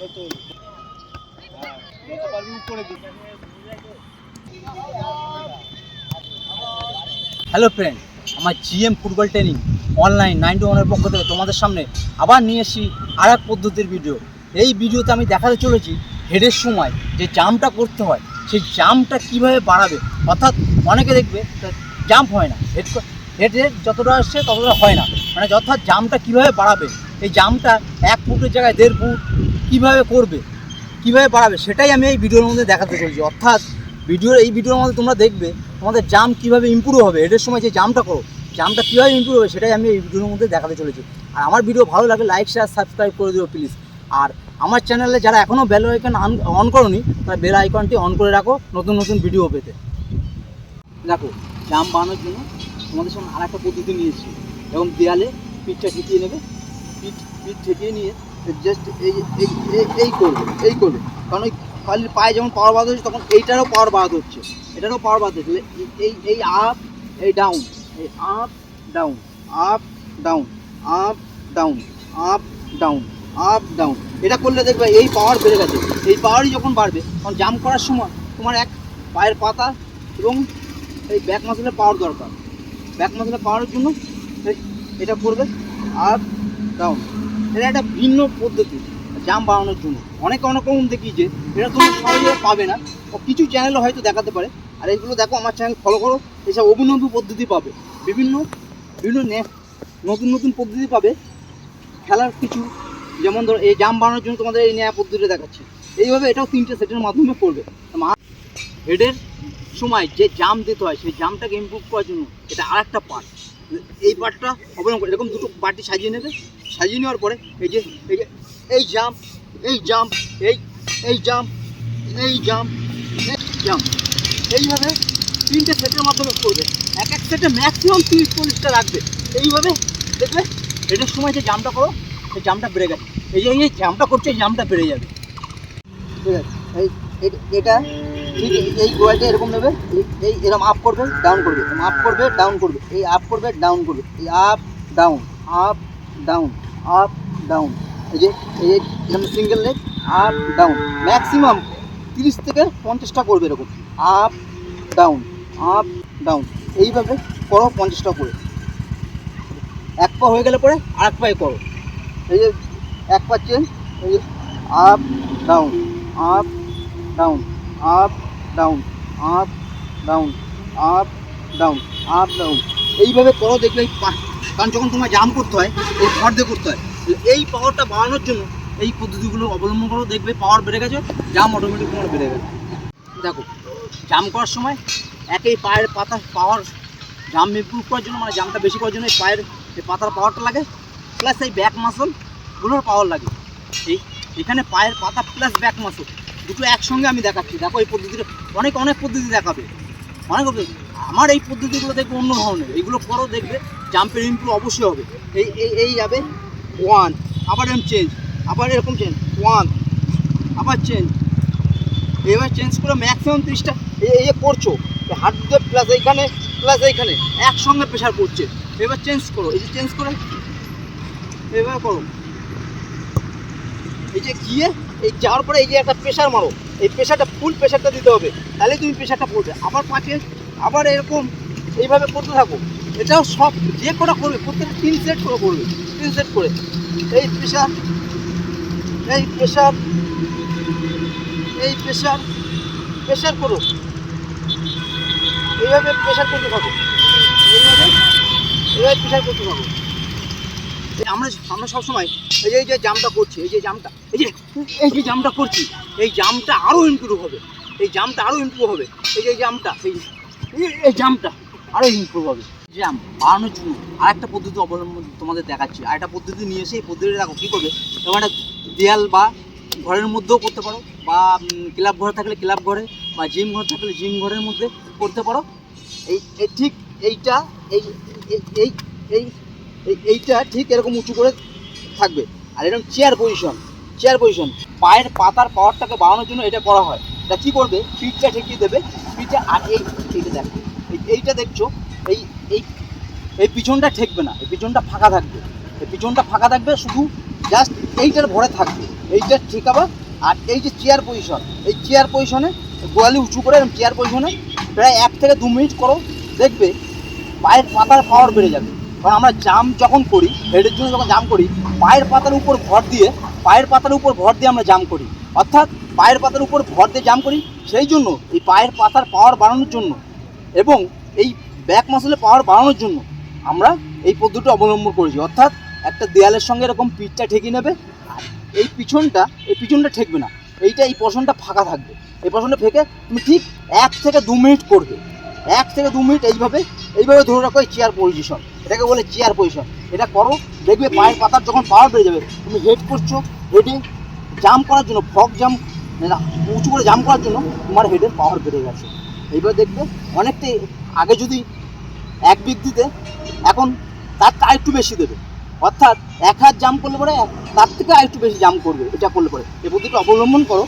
হ্যাঁ hello friend আমার GM football training online ninety ওয়ানের পক্ষ থেকে তোমাদের সামনে আবার নিয়ে এসি আর এক পদ্ধতির ভিডিও এই ভিডিওতে আমি দেখাতে চলেছি হেডের সময় যে জাম্পটা করতে হয়, সেই জাম্পটা কীভাবে বাড়াবে। অর্থাৎ অনেকে দেখবে জাম্প হয় না হেড হেডে যতটা আসছে ততটা হয় না। মানে অর্থাৎ জামটা কীভাবে বাড়াবে, এই জামটা এক ফুটের জায়গায় দেড় ফুট কীভাবে করবে, কীভাবে বাড়াবে, সেটাই আমি এই ভিডিওর মধ্যে দেখাতে চলেছি। অর্থাৎ ভিডিওর, এই ভিডিওর মধ্যে তোমরা দেখবে তোমাদের জাম কীভাবে ইমপ্রুভ হবে এটার সময় যে জামটা করো জামটা কীভাবে ইমপ্রুভ হবে সেটাই আমি এই ভিডিওর মধ্যে দেখাতে চলেছি। আর আমার ভিডিও ভালো লাগে লাইক শেয়ার সাবস্ক্রাইব করে দিও প্লিজ আর আমার চ্যানেলে যারা এখনও বেল আইকন অন করনি, তারা বেল আইকনটি অন করে রাখো নতুন নতুন ভিডিও পেতে। দেখো জাম বানানোর জন্য তোমাদের সামনে আর একটা পদ্ধতি নিয়েছি। এবং দেয়ালে পিঠটা ঠেকিয়ে নেবে, পিঠ পিঠ ঠেকিয়ে নিয়ে জাস্ট এই এই, এই- করবে, এই করবে। কারণ ওই খালি পায়ে যখন পাওয়ার বাদ হচ্ছে, তখন এইটারও পাওয়ার বাদ হচ্ছে। এটারও পাওয়ার বাদ হচ্ছে। এই- এই আপ এই ডাউন এই up down up down up down up down up down এটা করলে দেখবে এই পাওয়ার বেড়ে গেছে। এই পাওয়ারই যখন বাড়বে, তখন জাম্প করার সময় তোমার এক পায়ের পাতা এবং এই ব্যাক মাসেলের পাওয়ার দরকার। ব্যাক মাসেলের পাওয়ারের জন্য এটা করবে আপ ডাউন এটা একটা ভিন্ন পদ্ধতি, জাম বাড়ানোর জন্য। অনেক রকম দেখি যে এটা তুমি সহজে পাবে না। ও কিছু চ্যানেলে হয়তো দেখাতে পারে। আর এইগুলো দেখো, আমার চ্যানেল ফলো করো, এসব অভিনব পদ্ধতি পাবে। বিভিন্ন বিভিন্ন নতুন নতুন পদ্ধতি পাবে। খেলার কিছু, যেমন ধরো, এই জাম বানানোর জন্য তোমাদের এই ন্যায় পদ্ধতিটা দেখাচ্ছে। এইভাবে এটাও তিনটে সেটের মাধ্যমে করবে। হেডের সময় যে জাম দিতে হয়, সেই জামটাকে ইমপ্রুভ করার জন্য এটা আর একটা পার্ট এই পার্টটা অবলম্বন করে, এরকম দুটো পার্টি সাজিয়ে নেবে, সাজিয়ে নেওয়ার পরে এই যে এই যে, এই জাম্প এই জাম্প এই এই জাম্প এই জাম্প এই জাম্প এইভাবে তিনটে সেটের মাধ্যমে করবে। এক এক সেটে ম্যাক্সিমাম তিরিশ চল্লিশটা রাখবে। এইভাবে দেখবে এটার সময় যে জামটা করো, সেই জামটা বেড়ে গেছে। এই যে, এই জামটা করছে, এই জামটা বেড়ে যাবে। ঠিক আছে? এই এটা ঠিক এই- গোয়ালটা এরকম নেবে, এই- এরকম আপ করবে ডাউন করবে আপ করবে ডাউন করবে, এই আপ করবে ডাউন করবে, এই up down up down up down এই যে, এই এরকম single leg up down maximum তিরিশ থেকে পঞ্চাশটা করবে এরকম আপ ডাউন আপ ডাউন এইভাবে করো পঞ্চাশটা করে, এক পা হয়ে গেলে পরে আর এক পায়ে করো, এই যে, এক পা চেন এই যে up down up down up down up down up down up down এইভাবে করো পা- কারণ যখন তোমার জাম করতে হয়, এই ভর দিয়ে করতে হয়। এই পাওয়ারটা বাড়ানোর জন্য এই পদ্ধতিগুলো অবলম্বন করো, দেখবে পাওয়ার বেড়ে গেছে জাম অটোমেটিক তোমার বেড়ে গেছে। দেখো জাম করার সময় একই পায়ের পাতা পাওয়ার জাম ইমপ্রুভ করার জন্য মানে জামটা বেশি করার জন্য এই পায়ের, এই পাতার পাওয়ারটা লাগে প্লাস এই ব্যাক মাসলগুলোর পাওয়ার লাগে। এই এখানে পায়ের পাতা প্লাস ব্যাক মাসল দুটো একসঙ্গে আমি দেখাচ্ছি। দেখো এই পদ্ধতিটা, অনেক অনেক পদ্ধতি দেখাবে। অনেক। আমার এই পদ্ধতিগুলো দেখবে অন্য ধরনের। এইগুলো পরও দেখবে জাম্পের ইমপ্রুভ অবশ্যই হবে। এই এই এই যাবে ওয়ান আবার এরকম চেঞ্জ আবার এরকম চেঞ্জ ওয়ান আবার চেঞ্জ এবার চেঞ্জ করে ম্যাক্সিমাম তিরিশটা। এই করছ হাত দিয়ে প্লাস এইখানে প্লাস এইখানে, একসঙ্গে প্রেশার করছে। এবার চেঞ্জ করো, এই যে চেঞ্জ করে, এবার করো। এই যে গিয়ে এই যাওয়ার পরে এই যে একটা প্রেশার মারো, এই প্রেশারটা ফুল প্রেশারটা দিতে হবে তাহলে তুমি প্রেশারটা পড়বে। আবার পাঁচে আবার এরকম এইভাবে করতে থাকো, এটাও সব যে কটা করবে, প্রত্যেকটা তিন সেট করে করবে, তিন সেট করে। এই প্রেশার এই প্রেশার এই প্রেশার প্রেশার করো। এইভাবে প্রেশার করতে থাকো। এইভাবে এইভাবে প্রেশার করতে থাকো। আমরা আমরা সবসময় এই যে এই যে জামটা করছি, এই যে জামটা, এই যে এই যে জামটা করছি, এই জামটা আরও ইমপ্রুভ হবে। এই জামটা আরও ইমপ্রুভ হবে। এই যে এই জামটা, এই এই- জামটা আরও ইমপ্রুভ হবে। জাম বাড়ানোর জন্য আরেকটা পদ্ধতি অবলম্বন তোমাদের দেখাচ্ছি। আরেকটা পদ্ধতি নিয়ে এসে এই পদ্ধতিটা দেখো কী করবে? তোমার একটা দেয়াল বা ঘরের মধ্যেও করতে পারো বা ক্লাব ঘরে থাকলে ক্লাব ঘরে বা জিম ঘর থাকলে জিম ঘরের মধ্যে করতে পারো। এই ঠিক এইটা এই এই- এই এই এই- এইটা ঠিক এরকম উঁচু করে থাকবে। আর এরকম চেয়ার পজিশন চেয়ার পজিশন পায়ের পাতার পাওয়ারটাকে বাড়ানোর জন্য এটা করা হয়। তা কী করবে? পিঠটা ঠেকিয়ে দেবে। পিঠটা আর এই এইটা দেখো, এই- এইটা দেখছ, এই এই এই পিছনটা ঠেকবে না, এই পিছনটা ফাঁকা থাকবে। এই পিছনটা ফাঁকা থাকবে, শুধু জাস্ট এইটার ভরে থাকবে। এইটা ঠেকাবা, আর এই যে চেয়ার পজিশন এই চেয়ার পজিশনে গোয়ালি উঁচু করে চেয়ার পজিশনে প্রায় এক থেকে দু মিনিট করো, দেখবে পায়ের পাতার পাওয়ার বেড়ে যাবে। কারণ আমরা জাম যখন করি হেডের জন্য যখন জাম করি, পায়ের পাতার উপর ভর দিয়ে, পায়ের পাতার উপর ভর দিয়ে আমরা জাম করি। অর্থাৎ পায়ের পাতার উপর ভর দিয়ে জাম করি, সেই জন্য এই পায়ের পাতার পাওয়ার বাড়ানোর জন্য এবং এই ব্যাক মাসেলের পাওয়ার বাড়ানোর জন্য আমরা এই পদ্ধতি অবলম্বন করেছি। অর্থাৎ একটা দেয়ালের সঙ্গে এরকম পিঠটা ঠেকে নেবে এই পিছনটা এই পিছনটা ঠেকবে না। এইটা এই পশনটা ফাঁকা থাকবে। এই পশনটা ফেকে তুমি ঠিক এক থেকে দু মিনিট করবে। এক থেকে দু মিনিট এইভাবে এইভাবে ধরে রাখো চেয়ার পজিশন এটাকে বলে চেয়ার পজিশন এটা করো, দেখবে পায়ের পাতার যখন পাওয়ার বেড়ে যাবে, তুমি হেড করছ হেডে জাম্প করার জন্য ফক জাম্প উঁচু করে জাম্প করার জন্য তোমার হেডের পাওয়ার বেড়ে গেছে। এইবার দেখবে, অনেকটাই আগে যদি এক বৃদ্ধিতে, এখন তার তা একটু বেশি দেবে। অর্থাৎ এক হাত জাম্প করলে পরে তার থেকে আর একটু বেশি জাম্প করবে, এটা করলে পরে। এই পদ্ধতিটা অবলম্বন করো।